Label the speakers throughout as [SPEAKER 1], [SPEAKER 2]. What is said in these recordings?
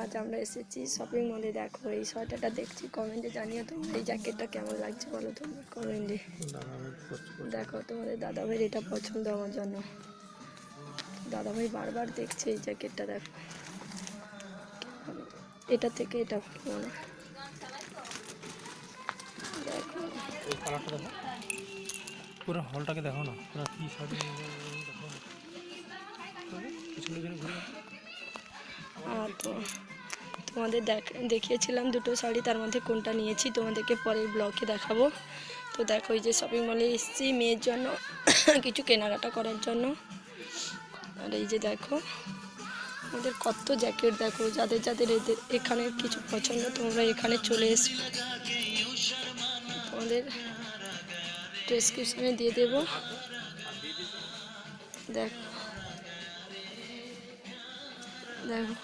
[SPEAKER 1] আজ আমরা এসেছি শপিং মলে দেখো এই সোয়েটারটা দেখছি কমেন্টে জানিও তোমরা এই জ্যাকেটটা কেমন লাগছে বলো তোমরা কমেন্টে দেখো তোমাদের দাদাভাইয়ের এটা পছন্দ আমার জন্য। দাদাভাই বারবার দেখছে এই জ্যাকেটটা দেখো। এটা থেকে এটা ভালো না। দেখো।
[SPEAKER 2] এই কালারটা দেখো। পুরো হলটাকে দেখো না, পুরো কি সাজে দেখো। পিছনে ঘুরে
[SPEAKER 1] তোমাদের দেখ দেখিয়েছিলাম দুটো শাড়ি, তার মধ্যে কোনটা নিয়েছি তোমাদেরকে পরের ব্লগে দেখাবো। তো দেখো, এই যে শপিং মলে এসেছি মেয়ের জন্য, কিছু কেনাকাটা করার জন্য। আর এই যে দেখো আমাদের কত জ্যাকেট দেখো, যাদের যাদের এদের এখানে কিছু পছন্দ, তোমরা এখানে চলে এসো তোমাদের ডেসক্রিপশানে দিয়ে দেবো। দেখো দেখো।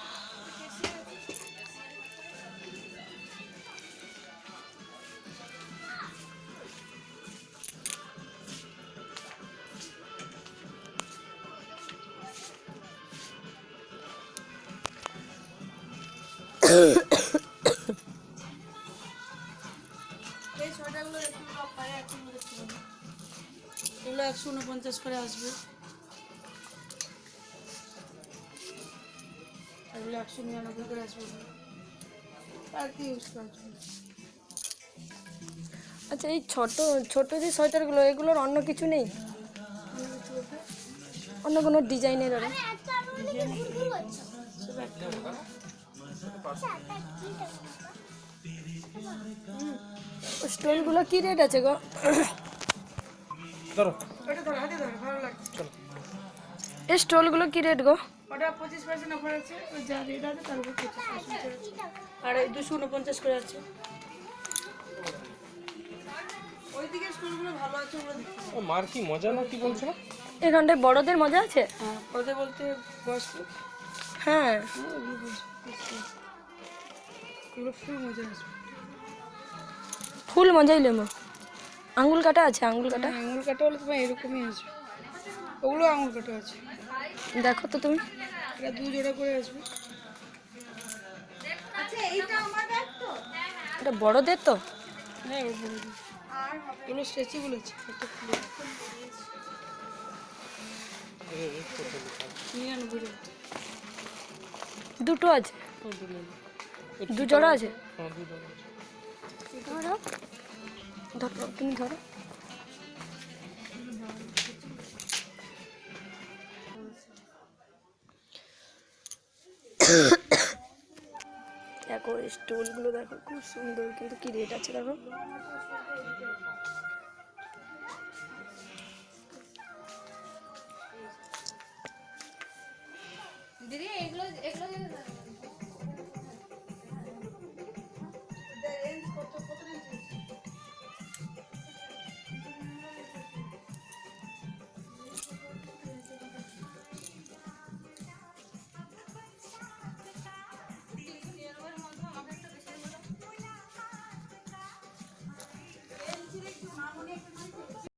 [SPEAKER 3] এগুলো একশো উনপঞ্চাশ করে আসবে। এগুলো একশো নিরানব্বই করে আসবে। আর কি ইউজ করার জন্য
[SPEAKER 1] আচ্ছা এই ছোট ছোট যে সোয়েটারগুলো এগুলোর অন্য কিছু নেই?
[SPEAKER 3] অন্য
[SPEAKER 1] কোনো ডিজাইনের আর? স্টোনগুলো কি রেট আছে গো?
[SPEAKER 2] ধরো।
[SPEAKER 1] এই স্টোলগুলো কি রেট গো?
[SPEAKER 3] ওটা পঁচিশ পার্সেন্ট অফার আছে ওই যা রেট আছে তার উপর পঁচিশ পার্সেন্ট আর এই দুশো উনপঞ্চাশ করে আছে। ওইদিকে স্টোরগুলো ভালো আছে ওগুলো
[SPEAKER 2] ও মার কি মজা না কি বলছো?
[SPEAKER 1] এখানটায় বড়দের মজা আছে?
[SPEAKER 3] হ্যাঁ বলতে বয়স্ক।
[SPEAKER 1] হ্যাঁ।
[SPEAKER 3] ফুল মজা আসবে।
[SPEAKER 1] ফুল মজাই লেমো আঙুল কাটা আছে আঙুল কাটা?
[SPEAKER 3] হ্যাঁ, আঙুল কাটা হলে তোমার এরকমই আসবে। ওগুলো আঙুল কাটা আছে।
[SPEAKER 1] দেখো তো তুমি।
[SPEAKER 3] এটা দু জোড়া করে আসবে।
[SPEAKER 1] এটা বড়দের তো?
[SPEAKER 3] হ্যাঁ এগুলো স্ট্রেচেবল আছে নিরানব্বই
[SPEAKER 1] দুটো আছে। দু জোড়া আছে। ধরো। তুমি ধরো। দেখো স্টোলগুলো দেখো, খুব সুন্দর। কিন্তু কি রেট আছে দেখো?
[SPEAKER 4] এগুলো